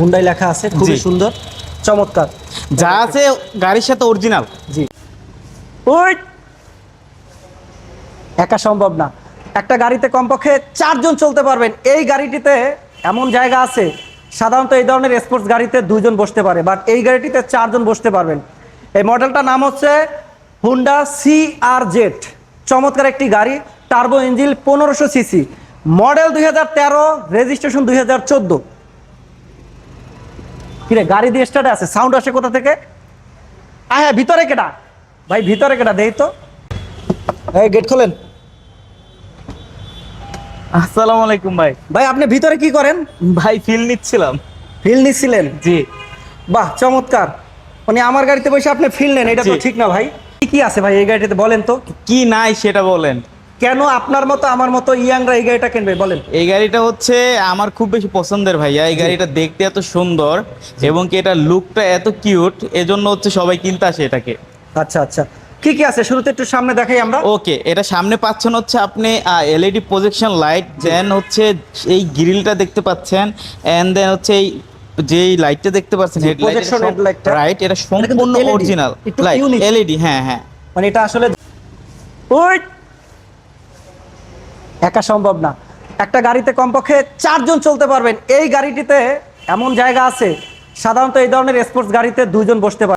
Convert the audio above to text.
Hyundai লেখা। আছে খুবই সুন্দর চমৎকার। যা আছে গাড়ির সাথে অরিজিনাল জি। ওই একা সম্ভব না। একটা গাড়িতে কমপক্ষে চারজন চলতে পারবেন। এই গাড়িটিতে এমন জায়গা আছে সাধারণত এই ধরনের স্পোর্টস গাড়িতে দুইজন বসতে পারে বাট এই গাড়িটিতে চারজন বসতে পারবেন। এই মডেলটার নাম হচ্ছে হুন্ডা সি আর জেড চমৎকার একটি গাড়ি টার্বো ইঞ্জিল পনেরোশো সিসি মডেল দুই হাজার তেরো রেজিস্ট্রেশন দুই হাজার চোদ্দ। কিরে গাড়ি দিয়ে স্টার্টে আছে সাউন্ড আসে কোথা থেকে? আয় হ্যাঁ ভিতরে কেটা ভাই ভিতরে কেটা দেই তো। এই গেট খোলেন। আসসালামু আলাইকুম ভাই। ভাই আপনি ভিতরে কি করেন? ভাই ফিল নিচ্ছিলাম। ফিল নিচ্ছিলেন? জি। বাহ চমৎকার। মানে আমার গাড়িতে বসে আপনি ফিল নেন এটা তো ঠিক না ভাই। কি কি আছে ভাই এই গাড়িতে বলেন তো? কি নাই সেটা বলেন। কেন আপনার মতো আমার মতো ইয়াংরা এই গাড়িটা কিনবে? বলেন। এই গাড়িটা হচ্ছে আমার খুব বেশি পছন্দের ভাইয়া। এই গাড়িটা দেখতে এত সুন্দর এবং কি এটা লুকটা এত কিউট এজন্য হচ্ছে সবাই কিনতে আসে এটাকে। আচ্ছা আচ্ছা। কি কি আছে? শুরুতে একটু সামনে দেখাই আমরা। ওকে এটা সামনে পাচ্ছেন হচ্ছে আপনি এলইডি প্রজেকশন লাইট দেন হচ্ছে এই গ্রিলটা দেখতে পাচ্ছেন এন্ড দেন হচ্ছে এই যে লাইটটা দেখতে পাচ্ছেন হেডলাইট রাইট এটা সম্পূর্ণ অরিজিনাল লাইট এলইডি হ্যাঁ হ্যাঁ। মানে এটা আসলে ওই একা সম্ভব না। একটা গাড়িতে কমপক্ষে চারজন চলতে পারবেন। এই গাড়িটিতে এমন জায়গা আছে, সাধারণত এই ধরনের স্পোর্টস গাড়িতে দুজন বসতে পারে।